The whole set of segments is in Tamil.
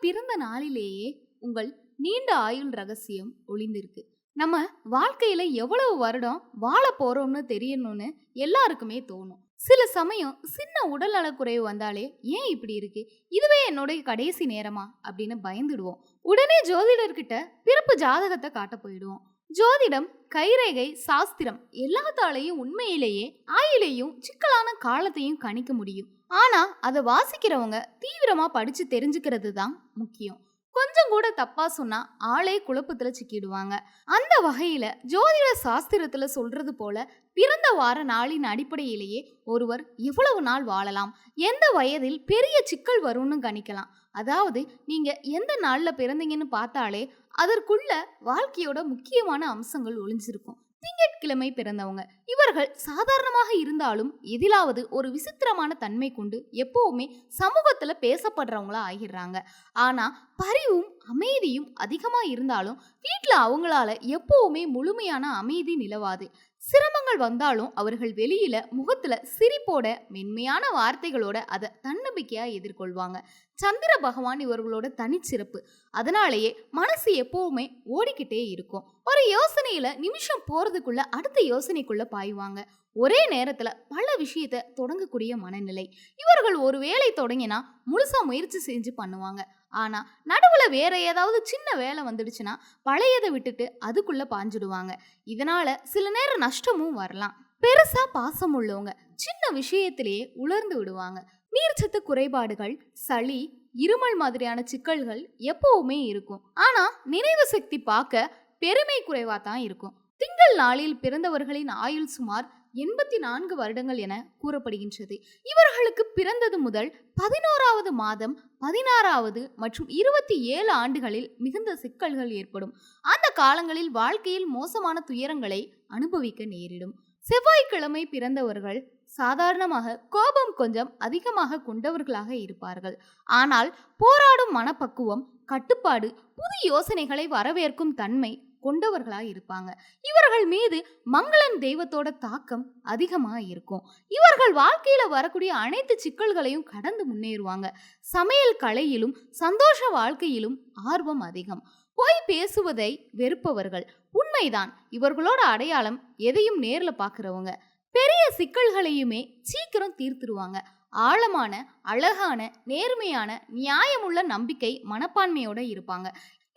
பிறந்த நாளிலேயே உங்கள் நீண்ட ஆயுள் ரகசியம் ஒளிந்திருக்கு. நம்ம வாழ்க்கையில எவ்வளவு வருடம் வாழ போறோம்னு தெரியணும்னு எல்லாருக்குமே தோணும். சில சமயம் சின்ன உடல்நலக்குறைவு வந்தாலே ஏன் இப்படி இருக்கு? இதுவே என்னுடைய கடைசி நேரமா? அப்படின்னு பயந்துடுவோம். உடனே ஜோதிடர்கிட்ட பிறப்பு ஜாதகத்தை காட்ட போயிடுவோம். ஜோதிடம் கைரேகை சாஸ்திரம் எல்லாத்தாலையும் உண்மையிலேயே ஆயிலையும் சிக்கலான காலத்தையும் கணிக்க முடியும். ஆனா அதை வாசிக்கிறவங்க தீவிரமா படிச்சு தெரிஞ்சுக்கிறது தான் முக்கியம். கொஞ்சம் கூட தப்பா சொன்னா ஆளே குழப்பத்துல சிக்கிடுவாங்க. அந்த வகையில ஜோதிட சாஸ்திரத்துல சொல்றது போல பிறந்த வார நாளின் அடிப்படையிலேயே ஒருவர் எவ்வளவு நாள் வாழலாம் எந்த வயதில் பெரிய சிக்கல் வரும்னு கணிக்கலாம். அதாவது நீங்க எந்த நாள்ல பிறந்தீங்கன்னு பார்த்தாலே அதற்குள்ள வாழ்க்கையோட முக்கியமான அம்சங்கள் ஒளிஞ்சிருக்கும். திங்கட்கிழமை பிறந்தவங்க. இவர்கள் சாதாரணமாக இருந்தாலும் எதிலாவது ஒரு விசித்திரமான தன்மை கொண்டு எப்பவுமே சமூகத்துல பேசப்படுறவங்களா ஆகிடுறாங்க. ஆனா பரிவும் அமைதியும் அதிகமா இருந்தாலும் வீட்டில் அவங்களால எப்பவுமே முழுமையான அமைதி நிலவாது. சிரமங்கள் வந்தாலும் அவர்கள் வெளியில முகத்துல சிரிப்போட மென்மையான வார்த்தைகளோட அதை தன்னம்பிக்கையா எதிர்கொள்வாங்க. சந்திர பகவான் இவர்களோட தனிச்சிறப்பு. அதனாலேயே மனசு எப்பவுமே ஓடிக்கிட்டே இருக்கும். ஒரு யோசனையில நிமிஷம் போறதுக்குள்ள அடுத்த யோசனைக்குள்ள பாய்வாங்க. ஒரே நேரத்துல பல விஷயத்த தொடங்கக்கூடிய மனநிலை. இவர்கள் ஒரு வேலை தொடங்கினா முழுசா முயற்சி செஞ்சு பண்ணுவாங்க. ஆனா நடுவுல வேற ஏதாவது சின்ன வேலை வந்துடுச்சுன்னா பழையதை விட்டுட்டு அதுக்குள்ள பாஞ்சிடுவாங்க. இதனால சில நேரம் நஷ்டமும் வரலாம். பெருசா பாசம் உள்ளவங்க சின்ன விஷயத்திலேயே உலர்ந்து விடுவாங்க. நீர்ச்சத்து குறைபாடுகள் சளி இருமல் மாதிரியான சிக்கல்கள் எப்பவுமே இருக்கும். ஆனா நினைவு சக்தி பார்க்க பெருமை குறைவா தான் இருக்கும். திங்கள் நாளில் பிறந்தவர்களின் ஆயுள் சுமார் எண்பத்தி நான்கு வருடங்கள் என கூறப்படுகின்றது. இவர்களுக்கு பிறந்தது முதல் பதினோராவது மாதம் பதினாறாவது மற்றும் இருபத்தி ஏழு ஆண்டுகளில் மிகுந்த சிக்கல்கள் ஏற்படும். அந்த காலங்களில் வாழ்க்கையில் மோசமான துயரங்களை அனுபவிக்க நேரிடும். செவ்வாய்க்கிழமை பிறந்தவர்கள் சாதாரணமாக கோபம் கொஞ்சம் அதிகமாக கொண்டவர்களாக இருப்பார்கள். ஆனால் போராடும் மனப்பக்குவம் கட்டுப்பாடு புது யோசனைகளை வரவேற்கும் தன்மை கொண்டவர்களாக இருப்பாங்க. இவர்கள் மீது மங்களன் தெய்வத்தோட தாக்கம் அதிகமாக இருக்கும். இவர்கள் வாழ்க்கையில் வரக்கூடிய அனைத்து சிக்கல்களையும் கடந்து முன்னேறுவாங்க. சமையல் கலையிலும் சந்தோஷ வாழ்க்கையிலும் ஆர்வம் அதிகம். பொய் பேசுவதை வெறுப்பவர்கள். உண்மைதான் இவர்களோட அடையாளம் எதையும் நேரில் பார்க்குறவங்க பெரிய சிக்கல்களையுமே சீக்கிரம் தீர்த்துருவாங்க. ஆழமான அழகான நேர்மையான நியாயமுள்ள நம்பிக்கை மனப்பான்மையோட இருப்பாங்க.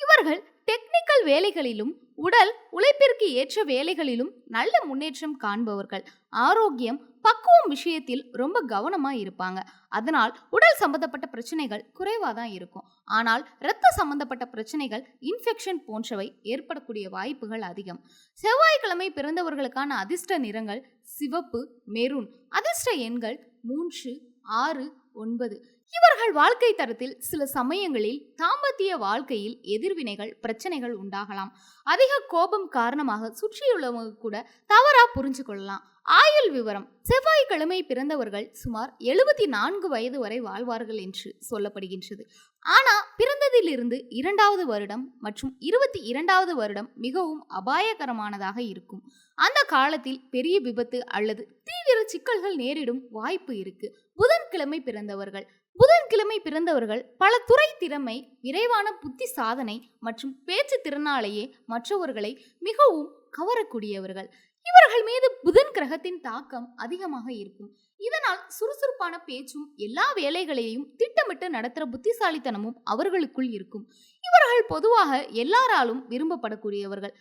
இவர்கள் டெக்னிக்கல் வேலைகளிலும் உடல் உழைப்பிற்கு ஏற்ற வேலைகளிலும் நல்ல முன்னேற்றம் காண்பவர்கள். ஆரோக்கியம் பக்குவம் விஷயத்தில் ரொம்ப கவனமா இருப்பாங்க. அதனால் உடல் சம்பந்தப்பட்ட பிரச்சனைகள் குறைவாக தான் இருக்கும். ஆனால் இரத்த சம்பந்தப்பட்ட பிரச்சனைகள் இன்ஃபெக்ஷன் போன்றவை ஏற்படக்கூடிய வாய்ப்புகள் அதிகம். செவ்வாய்க்கிழமை பிறந்தவர்களுக்கான அதிர்ஷ்ட நிறங்கள் சிவப்பு மெரூன் அதிர்ஷ்ட எண்கள் மூன்று ஆறு ஒன்பது. இவர்கள் வாழ்க்கை தரத்தில் சில சமயங்களில் தாம்பத்திய வாழ்க்கையில் எதிர்வினைகள் பிரச்சனைகள் உண்டாகலாம். அதிக கோபம் காரணமாக சுற்றியுள்ளவங்க கூட தவறா புரிஞ்சு கொள்ளலாம். ஆயுள் விவரம். செவ்வாய்க்கிழமை பிறந்தவர்கள் சுமார் எழுபத்தி நான்கு வயது வரை வாழ்வார்கள் என்று சொல்லப்படுகின்றது. ஆனால் பிறந்ததிலிருந்து இரண்டாவது வருடம் மற்றும் இருபத்தி இரண்டாவது வருடம் மிகவும் அபாயகரமானதாக இருக்கும். அந்த காலத்தில் பெரிய விபத்து அல்லது தீவிர சிக்கல்கள் நேரிடும் வாய்ப்பு இருக்கு. புதன்கிழமை பிறந்தவர்கள். புதன்கிழமை பிறந்தவர்கள் பல துறை திறமை விரைவான புத்தி சாதனை மற்றும் பேச்சு திறனாலேயே மற்றவர்களை மிகவும் கவரக்கூடியவர்கள். இவர்கள் மீது புதன் கிரகத்தின் தாக்கம் அதிகமாக இருக்கும். இதனால் சுறுசுறுப்பான பேச்சும் எல்லா வேலைகளையும் திட்டமிட்டு நடத்துகிற புத்திசாலித்தனமும் அவர்களுக்குள் இருக்கும். இவர்கள் பொதுவாக எல்லாராலும் விரும்பப்படக்கூடியவர்கள்.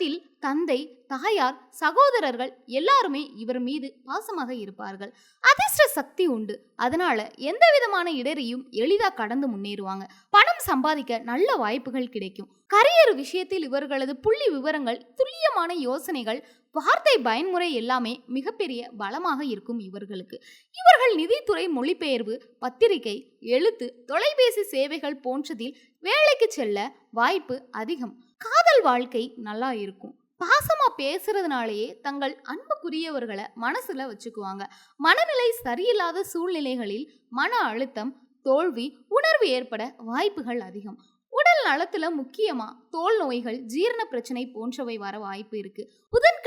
குடும்பத்தில் தந்தை தாயார் சகோதரர்கள் எல்லாருமே இவர் மீது பாசமாக இருப்பார்கள். அதிர்ஷ்ட சக்தி உண்டு. அதனால எந்த விதமான இடரையும் எளிதாக கடந்து முன்னேறுவாங்க. பணம் சம்பாதிக்க நல்ல வாய்ப்புகள் கிடைக்கும். கரியர் விஷயத்தில் இவர்களது புள்ளி விவரங்கள் துல்லியமான யோசனைகள் வார்த்தை பயன்முறை எல்லாமே மிகப்பெரிய பலமாக இருக்கும் இவர்களுக்கு. இவர்கள் நிதித்துறை மொழிபெயர்வு பத்திரிகை எழுத்து தொலைபேசி சேவைகள் போன்றதில் வேலைக்கு செல்ல வாய்ப்பு அதிகம். காதல் வாழ்க்கை நல்லா இருக்கும். பாசமா பேசுறதுனாலேயே தங்கள் அன்புக்குரியவர்களை மனசுல வச்சுக்குவாங்க. மனநிலை சரியில்லாத சூழ்நிலைகளில் மன அழுத்தம் தோல்வி உணர்வு ஏற்பட வாய்ப்புகள் அதிகம். உடல் நலத்துல முக்கியமா தோல் நோய்கள் ஜீரண பிரச்சனை போன்றவை வர வாய்ப்பு இருக்கு.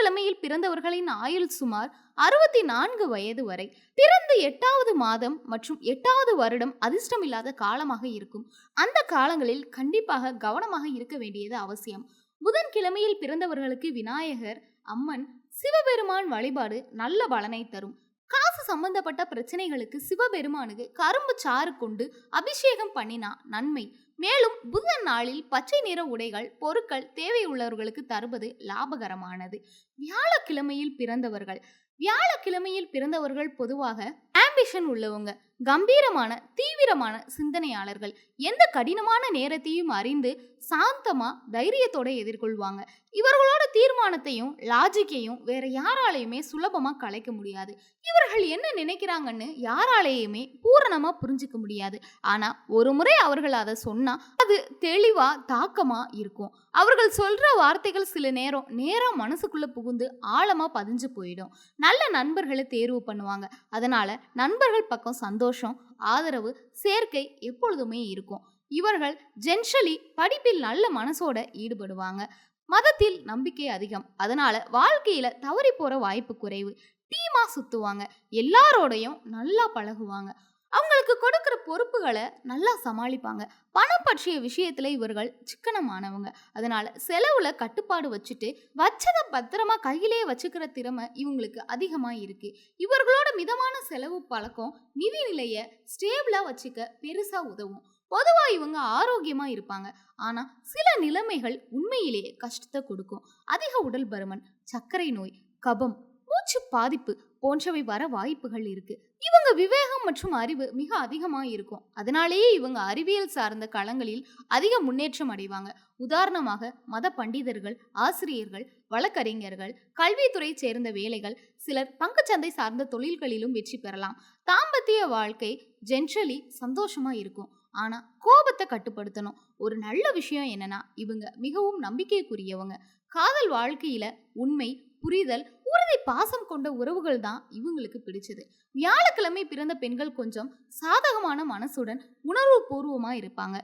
புதன்கிழமையில் பிறந்தவர்களின் ஆயுள் சுமார் அறுபத்தி நான்கு வயது வரை. பிறந்து எட்டாவது மாதம் மற்றும் எட்டாவது வருடம் அதிர்ஷ்டமில்லாத காலமாக இருக்கும். அந்த காலங்களில் கண்டிப்பாக கவனமாக இருக்க வேண்டியது அவசியம். புதன்கிழமையில் பிறந்தவர்களுக்கு விநாயகர் அம்மன் சிவபெருமான் வழிபாடு நல்ல பலனை தரும். காசு சம்பந்தப்பட்ட பிரச்சனைகளுக்கு சிவபெருமானுக்கு கரும்பு சாறு கொண்டு அபிஷேகம் பண்ணினா நன்மை. மேலும் புதன் நாளில் பச்சை நிற உடைகள் பொருட்கள் தேவையுள்ளவர்களுக்கு தருவது லாபகரமானது. வியாழக்கிழமையில் பிறந்தவர்கள். வியாழக்கிழமையில் பிறந்தவர்கள் பொதுவாக ஆம்பிஷன் உள்ளவங்க. கம்பீரமான தீவிரமான சிந்தனையாளர்கள் எந்த கடினமான நேரத்தையும் அறிந்து சாந்தமா தைரியத்தோட எதிர்கொள்வாங்க. இவர்களோட தீர்மானத்தையும் லாஜிக்கையும் வேற யாராலையுமே சுலபமா கலைக்க முடியாது. இவர்கள் என்ன நினைக்கிறாங்கன்னு யாராலேயுமே பூரணமா புரிஞ்சுக்க முடியாது. ஆனா ஒரு முறை அவர்கள் அதை சொன்னா அது தெளிவா தாக்கமா இருக்கும். அவர்கள் சொல்ற வார்த்தைகள் சில நேரம் நேரா மனசுக்குள்ள புகுந்து ஆழமா பதிஞ்சு போயிடும். நல்ல நண்பர்களை தேர்வு பண்ணுவாங்க. அதனால நண்பர்கள் பக்கம் சந்தோஷம் சந்தோஷம் ஆதரவு சேர்க்கை எப்பொழுதுமே இருக்கும். இவர்கள் ஜென்ஷலி படிப்பில் நல்ல மனசோட ஈடுபடுவாங்க. மதத்தில் நம்பிக்கை அதிகம். அதனால வாழ்க்கையில தவறி போற வாய்ப்பு குறைவு. டீமா சுத்துவாங்க. எல்லாரோடையும் நல்லா பழகுவாங்க. அவங்களுக்கு கொடுக்குற பொறுப்புகளை நல்லா சமாளிப்பாங்க. பணம் பற்றிய விஷயத்துல இவர்கள் சிக்கனமானவங்க. அதனால செலவுல கட்டுப்பாடு வச்சுட்டு வச்சதை பத்திரமா கையிலே வச்சுக்கிற திறமை இவங்களுக்கு அதிகமாக இருக்கு. இவர்களோட மிதமான செலவு பழக்கம் நிதி நிலையை ஸ்டேபிளா வச்சுக்க பெருசா உதவும். பொதுவா இவங்க ஆரோக்கியமா இருப்பாங்க. ஆனா சில நிலைமைகள் உண்மையிலேயே கஷ்டத்தை கொடுக்கும். அதிக உடல் பருமன் சர்க்கரை நோய் கபம் மூச்சு பாதிப்பு போன்றவை வர வாய்ப்புகள் இருக்கு. இவங்க விவேகம் மற்றும் அறிவு மிக அதிகமாக இருக்கும். அதனாலேயே இவங்க அறிவியல் சார்ந்த களங்களில் அதிக முன்னேற்றம் அடைவாங்க. உதாரணமாக மத பண்டிதர்கள் ஆசிரியர்கள் வழக்கறிஞர்கள் கல்வித்துறை சேர்ந்த வேலைகள் சிலர் பங்குச்சந்தை சார்ந்த தொழில்களிலும் வெற்றி பெறலாம். தாம்பத்திய வாழ்க்கை ஜென்ரலி சந்தோஷமா இருக்கும். ஆனா கோபத்தை கட்டுப்படுத்தணும். ஒரு நல்ல விஷயம் என்னன்னா இவங்க மிகவும் நம்பிக்கைக்குரியவங்க. காதல் வாழ்க்கையில உண்மை புரிதல் உறுதி பாசம் கொண்ட உறவுகள் தான் இவங்களுக்கு பிடிச்சது. வியாழக்கிழமை பிறந்த பெண்கள் கொஞ்சம் சாதகமான மனசுடன் உணர்வு பூர்வமாக இருப்பாங்க.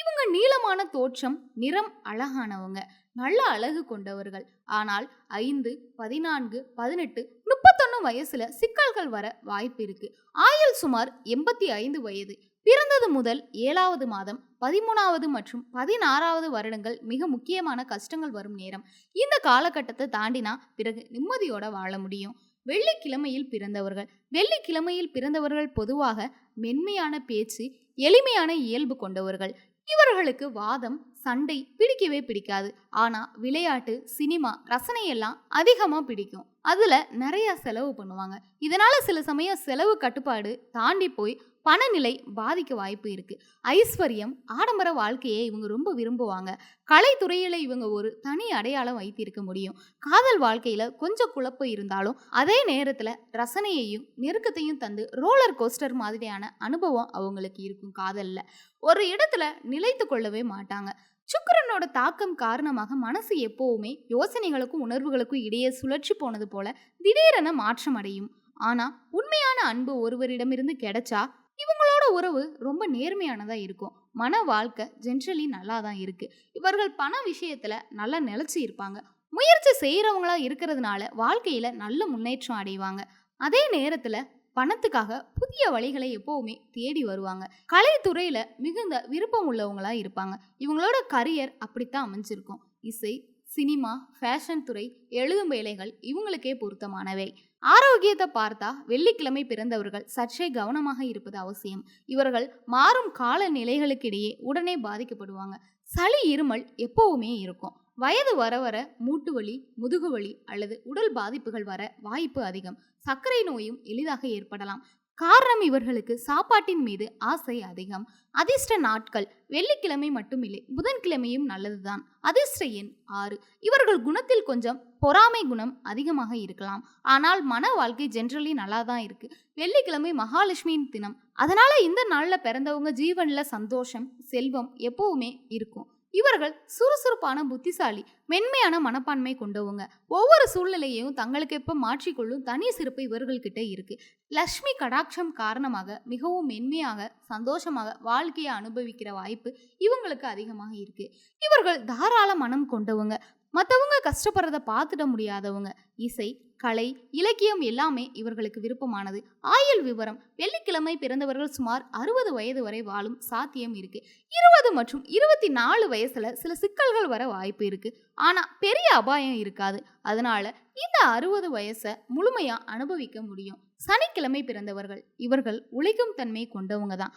இவங்க நீளமான தோற்றம் நிறம் அழகானவங்க நல்ல அழகு கொண்டவர்கள். ஆனால் ஐந்து பதினான்கு பதினெட்டு முப்பத்தொன்னு வயசுல சிக்கல்கள் வர வாய்ப்பு இருக்கு ஆயுள் சுமார் எண்பத்தி ஐந்து வயது. பிறந்தது முதல் ஏழாவது மாதம் பதிமூணாவது மற்றும் பதினாறாவது வருடங்கள் மிக முக்கியமான கஷ்டங்கள் வரும் நேரம். இந்த காலகட்டத்தை தாண்டினா பிறகு நிம்மதியோட வாழ முடியும். வெள்ளிக்கிழமையில் பிறந்தவர்கள். வெள்ளிக்கிழமையில் பிறந்தவர்கள் பொதுவாக மென்மையான பேச்சு எளிமையான இயல்பு கொண்டவர்கள். இவர்களுக்கு வாதம் சண்டை பிடிக்கவே பிடிக்காது. ஆனால் விளையாட்டு சினிமா ரசனை எல்லாம் அதிகமாக பிடிக்கும். அதில் நிறையா செலவு பண்ணுவாங்க. இதனால் சில சமயம் செலவு கட்டுப்பாடு தாண்டி போய் பணநிலை பாதிக்க வாய்ப்பு இருக்குது ஐஸ்வர்யம் ஆடம்பர வாழ்க்கையை இவங்க ரொம்ப விரும்புவாங்க. கலைத்துறையில் இவங்க ஒரு தனி அடையாளம் வைத்திருக்க முடியும். காதல் வாழ்க்கையில் கொஞ்சம் குழப்பம் இருந்தாலும் அதே நேரத்தில் ரசனையையும் நெருக்கத்தையும் தந்து ரோலர் கோஸ்டர் மாதிரியான அனுபவம் அவங்களுக்கு இருக்கும் காதலில். ஒரு இடத்துல நிலைத்து கொள்ளவே மாட்டாங்க. சுக்கரனோட தாக்கம் காரணமாக மனசு எப்போவுமே யோசனைகளுக்கும் உணர்வுகளுக்கும் இடையே சுழற்சி போனது போல திடீரென மாற்றம் அடையும். ஆனால் உண்மையான அன்பு ஒருவரிடமிருந்து கிடைச்சா இவங்களோட உறவு ரொம்ப நேர்மையானதாக இருக்கும். மன வாழ்க்கை ஜென்ரலி நல்லா தான் இருக்குது இவர்கள் பண விஷயத்தில் நல்லா நிலச்சி இருப்பாங்க. முயற்சி செய்கிறவங்களா இருக்கிறதுனால வாழ்க்கையில் நல்ல முன்னேற்றம் அடைவாங்க. அதே நேரத்தில் பணத்துக்காக புதிய வழிகளை எப்போவுமே தேடி வருவாங்க. கலைத்துறையில் மிகுந்த விருப்பம் உள்ளவங்களா இருப்பாங்க. இவங்களோட கரியர் அப்படித்தான் அமைஞ்சிருக்கும். இசை சினிமா ஃபேஷன் துறை எழுதும் வேலைகள் இவங்களுக்கே பொருத்தமானவை. ஆரோக்கியத்தை பார்த்தா வெள்ளிக்கிழமை பிறந்தவர்கள் சற்றே கவனமாக இருப்பது அவசியம். இவர்கள் மாறும் கால நிலைகளுக்கிடையே உடனே பாதிக்கப்படுவாங்க. சளி இருமல் எப்பவுமே இருக்கும். வயது வர வர மூட்டு வலி முதுகு வலி அல்லது உடல் பாதிப்புகள் வர வாய்ப்பு அதிகம். சர்க்கரை நோயும் எளிதாக ஏற்படலாம். காரணம் இவர்களுக்கு சாப்பாட்டின் மீது ஆசை அதிகம். அதிர்ஷ்ட நாட்கள். வெள்ளிக்கிழமை மட்டுமில்லை. புதன்கிழமையும் நல்லதுதான். அதிர்ஷ்ட எண் ஆறு. இவர்கள் குணத்தில் கொஞ்சம் பொறாமை குணம் அதிகமாக இருக்கலாம். ஆனால் மன வாழ்க்கை ஜென்ரலி நல்லா தான் இருக்கு. வெள்ளிக்கிழமை மகாலட்சுமியின் தினம். அதனால இந்த நாளில் பிறந்தவங்க ஜீவனில் சந்தோஷம் செல்வம் எப்பவுமே இருக்கும். இவர்கள் சுறுசுறுப்பான புத்திசாலி மென்மையான மனப்பான்மை கொண்டவங்க. ஒவ்வொரு சூழ்நிலையையும் தங்களுக்கு எப்போ மாற்றிக்கொள்ளும் தனி சிறப்பு இவர்கள்கிட்ட இருக்கு. லக்ஷ்மி கடாட்சம் காரணமாக மிகவும் மென்மையாக சந்தோஷமாக வாழ்க்கையை அனுபவிக்கிற வாய்ப்பு இவங்களுக்கு அதிகமாக இருக்கு. இவர்கள் தாராள மனம் கொண்டவங்க. மற்றவங்க கஷ்டப்படுறத பார்த்துட முடியாதவங்க. இசை கலை இலக்கியம் எல்லாமே இவர்களுக்கு விருப்பமானது. ஆயுள் விவரம் வெள்ளிக்கிழமை பிறந்தவர்கள் சுமார் அறுபது வயது வரை வாழும் சாத்தியம் இருக்கு. இருபது மற்றும் இருபத்தி நாலு வயசுல சில சிக்கல்கள் வர வாய்ப்பு இருக்கு. ஆனா பெரிய அபாயம் இருக்காது. அதனால இந்த அறுபது வயசை முழுமையா அனுபவிக்க முடியும். சனிக்கிழமை பிறந்தவர்கள் இவர்கள் உழைக்கும் தன்மை கொண்டவங்க தான்.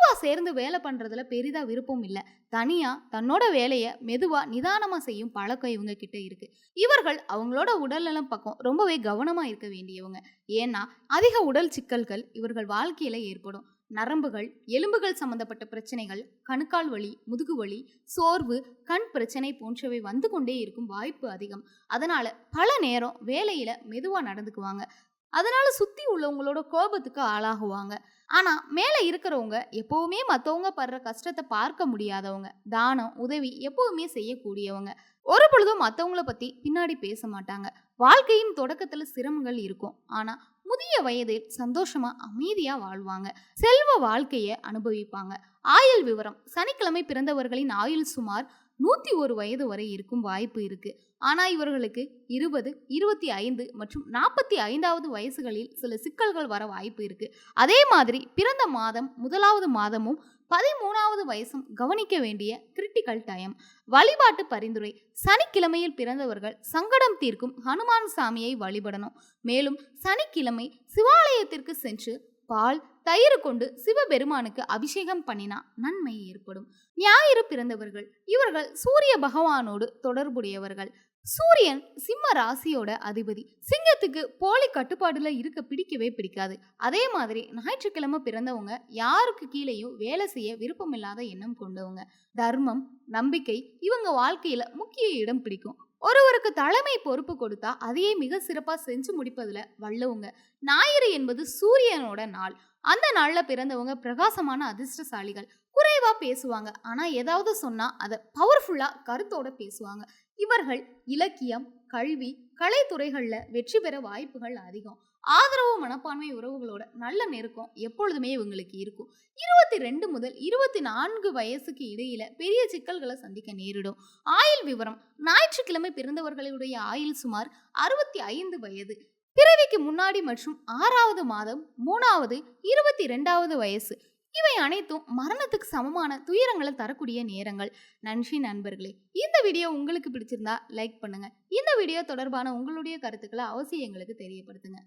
குழுவாக சேர்ந்து வேலை பண்ணுறதுல பெரிதாக விருப்பம் இல்லை. தனியாக தன்னோட வேலையை மெதுவாக நிதானமாக செய்யும் பழக்கம் இவங்க கிட்ட இருக்குது இவர்கள் அவங்களோட உடல்நலம் பக்கம் ரொம்பவே கவனமாக இருக்க வேண்டியவங்க. ஏன்னா அதிக உடல் சிக்கல்கள் இவர்கள் வாழ்க்கையில் ஏற்படும். நரம்புகள் எலும்புகள் சம்பந்தப்பட்ட பிரச்சனைகள் கணுக்கால் வலி முதுகு வலி சோர்வு கண் பிரச்சனை போன்றவை வந்து கொண்டே இருக்கும் வாய்ப்பு அதிகம். அதனால பல நேரம் வேலையில மெதுவாக நடந்துக்குவாங்க. அதனால சுத்தி உள்ளவங்களோட கோபத்துக்கு ஆளாகுவாங்க. ஆனால் மேலே இருக்கிறவங்க எப்போவுமே மற்றவங்க படுற கஷ்டத்தை பார்க்க முடியாதவங்க. தானம் உதவி எப்போவுமே செய்யக்கூடியவங்க. ஒரு பொழுதும் மற்றவங்கள பற்றி பின்னாடி பேச மாட்டாங்க. வாழ்க்கையின் தொடக்கத்தில் சிரமங்கள் இருக்கும். ஆனால் முதிய வயதில் சந்தோஷமா அமைதியா வாழ்வாங்க. செல்வ வாழ்க்கையை அனுபவிப்பாங்க. ஆயுள் விவரம் சனிக்கிழமை பிறந்தவர்களின் ஆயுள் சுமார் நூற்றி ஒரு வயது வரை இருக்கும் வாய்ப்பு இருக்கு. ஆனால் இவர்களுக்கு இருபது இருபத்தி ஐந்து மற்றும் நாற்பத்தி ஐந்தாவது வயசுகளில் சில சிக்கல்கள் வர வாய்ப்பு இருக்கு. அதே மாதிரி பிறந்த மாதம் முதலாவது மாதமும் பதிமூணாவது வயசும் கவனிக்க வேண்டிய கிரிட்டிக்கல் டைம் வழிபாட்டு பரிந்துரை சனிக்கிழமையில் பிறந்தவர்கள் சங்கடம் தீர்க்கும் ஹனுமான் சாமியை வழிபடணும். மேலும் சனிக்கிழமை சிவாலயத்திற்கு சென்று பால் தயிர் கொண்டு சிவபெருமானுக்கு அபிஷேகம் பண்ணினா நன்மை ஏற்படும். ஞாயிறு பிறந்தவர்கள் இவர்கள் சூரிய பகவானோடு தொடர்புடையவர்கள். சூரியன் சிம்ம ராசியோட அதிபதி. சிங்கத்துக்கு போலி கட்டுப்பாடுல இருக்க பிடிக்கவே பிடிக்காது. அதே மாதிரி ஞாயிற்றுக்கிழமை பிறந்தவங்க யாருக்கு கீழேயும் வேலை செய்ய விருப்பமில்லாத எண்ணம் கொண்டவங்க. தர்மம் நம்பிக்கை இவங்க வாழ்க்கையில முக்கிய இடம் பிடிக்கும். ஒருவருக்கு தலைமை பொறுப்பு கொடுத்தா அதையே மிக சிறப்பாக செஞ்சு முடிப்பதில் வல்லவங்க. ஞாயிறு என்பது சூரியனோட நாள். அந்த நாளில் பிறந்தவங்க பிரகாசமான அதிர்ஷ்டசாலிகள் குறைவாக பேசுவாங்க. ஆனால் ஏதாவது சொன்னால் அதை பவர்ஃபுல்லாக கருத்தோட பேசுவாங்க. இவர்கள் இலக்கியம் கல்வி கலைத்துறைகளில் வெற்றி பெற வாய்ப்புகள் அதிகம். ஆதரவு மனப்பான்மை உறவுகளோட நல்ல நெருக்கம் எப்பொழுதுமே இவங்களுக்கு இருக்கும். இருபத்தி ரெண்டு முதல் இருபத்தி நான்கு வயசுக்கு இடையில பெரிய சிக்கல்களை சந்திக்க நேரிடும். ஆயுள் விவரம் ஞாயிற்றுக்கிழமை பிறந்தவர்களுடைய ஆயுள் சுமார் அறுபத்தி ஐந்து வயது. பிறவிக்கு முன்னாடி மற்றும் ஆறாவது மாதம் மூணாவது இருபத்தி ரெண்டாவது வயசு. இவை அனைத்தும் மரணத்துக்கு சமமான துயரங்களை தரக்கூடிய நேரங்கள். நன்றி நண்பர்களே. இந்த வீடியோ உங்களுக்கு பிடிச்சிருந்தா லைக் பண்ணுங்க. இந்த வீடியோ தொடர்பான உங்களுடைய கருத்துக்களை அவசியம் எங்களுக்கு தெரியப்படுத்துங்க.